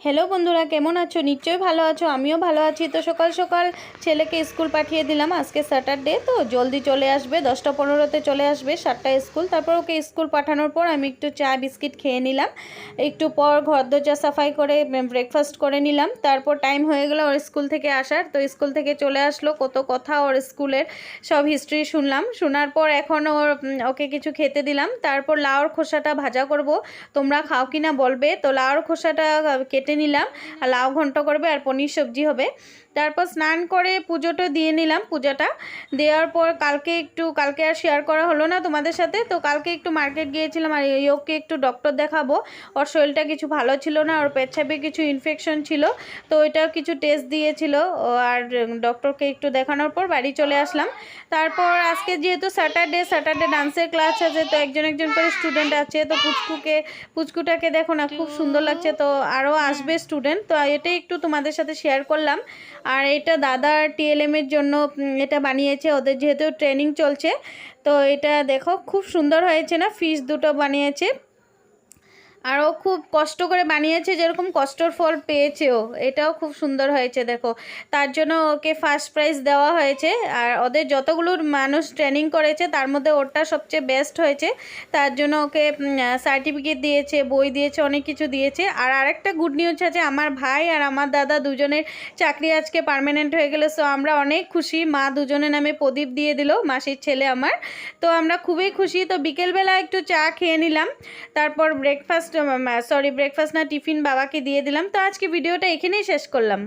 Hello বন্ধুরা কেমন আছো? নিশ্চয়ই ভালো আছো আমিও ভালো আছি। তো সকাল সকাল ছেলেকে স্কুল পাঠিয়ে দিলাম আজকে স্যাটারডে তো জলদি চলে আসবে দশটা পনেরোতে চলে আসবে সাতটা স্কুল। তারপর ওকে স্কুল পাঠানোর পর আমি একটু চা বিস্কিট খেয়ে নিলাম। একটু পর ঘর দরজা সাফাই করে ব্রেকফাস্ট করে নিলাম। তারপর টাইম হয়ে গেলো ওর স্কুল থেকে আসার। তো স্কুল থেকে চলে আসলো কত কথা ওর স্কুলের সব হিস্ট্রি শুনলাম। শোনার পর এখন ওর ওকে কিছু খেতে দিলাম। তারপর লাউর খোসাটা ভাজা করব। তোমরা খাও কি না বলবে? তো লাউর খোসাটা আহ, কেটে নিলাম, আর লাউ ঘন্ট করবে আর পনির সবজি হবে। তারপর স্নান করে পুজোটা দিয়ে নিলাম, পূজাটা। দেওয়ার পর কালকে একটু, কালকে আর শেয়ার করা হলো না তোমাদের সাথে, তো কালকে একটু মার্কেট গিয়েছিলাম, আর ইয়োকে একটু ডক্টর দেখাবো। ওর শরীরটা কিছু ভালো ছিল না, ওর পেচ্ছাপে কিছু ইনফেকশন ছিল, তো ওইটাও কিছু টেস্ট দিয়েছিল। আর ডক্টরকে একটু দেখানোর পর বাড়ি চলে আসলাম। তারপর আজকে যেহেতু স্যাটারডে স্যাটারডে ডান্সের ক্লাস আছে, তো একজন একজন করে স্টুডেন্ট আছে, তো পুচকুকে, পুচকুটাকে দেখো না, খুব সুন্দর লাগছে, তো আরও আসবে স্টুডেন্ট তো এটাই একটু তোমাদের সাথে শেয়ার করলাম। আর এটা দাদা টিএলএম এর জন্য এটা বানিয়েছে, ওদের যেহেতু ট্রেনিং চলছে, তো এটা দেখো, খুব সুন্দর হয়েছে না? ফিশ দুটো বানিয়েছে। আর ও খুব কষ্ট করে বানিয়েছে, যেরকম কষ্টর ফল পেয়েছে ও এটাও খুব সুন্দর হয়েছে, দেখো। তার জন্য ওকে ফার্স্ট প্রাইজ দেওয়া হয়েছে, আর ওদের যতগুলো মানুষ ট্রেনিং করেছে, তার মধ্যে ওরটা সবচেয়ে বেস্ট হয়েছে। তার জন্য ওকে সার্টিফিকেট দিয়েছে, বই দিয়েছে, অনেক কিছু দিয়েছে। আর আরেকটা গুড নিউজ আছে, আমার ভাই আর আমার দাদা দুজনের চাকরি আজকে পার্মানেন্ট হয়ে গেলো সো আমরা অনেক খুশি। মা দুজনের নামে প্রদীপ দিয়ে দিল, মাসির ছেলে আমার। তো আমরা খুবই খুশি, তো বিকেলবেলা একটু চা খেয়ে নিলাম। তারপর ব্রেকফাস্ট সরি ব্রেকফাস্ট না টিফিন বাবাকে দিয়ে দিলাম। তো আজকে ভিডিওটা এখানেই শেষ করলাম।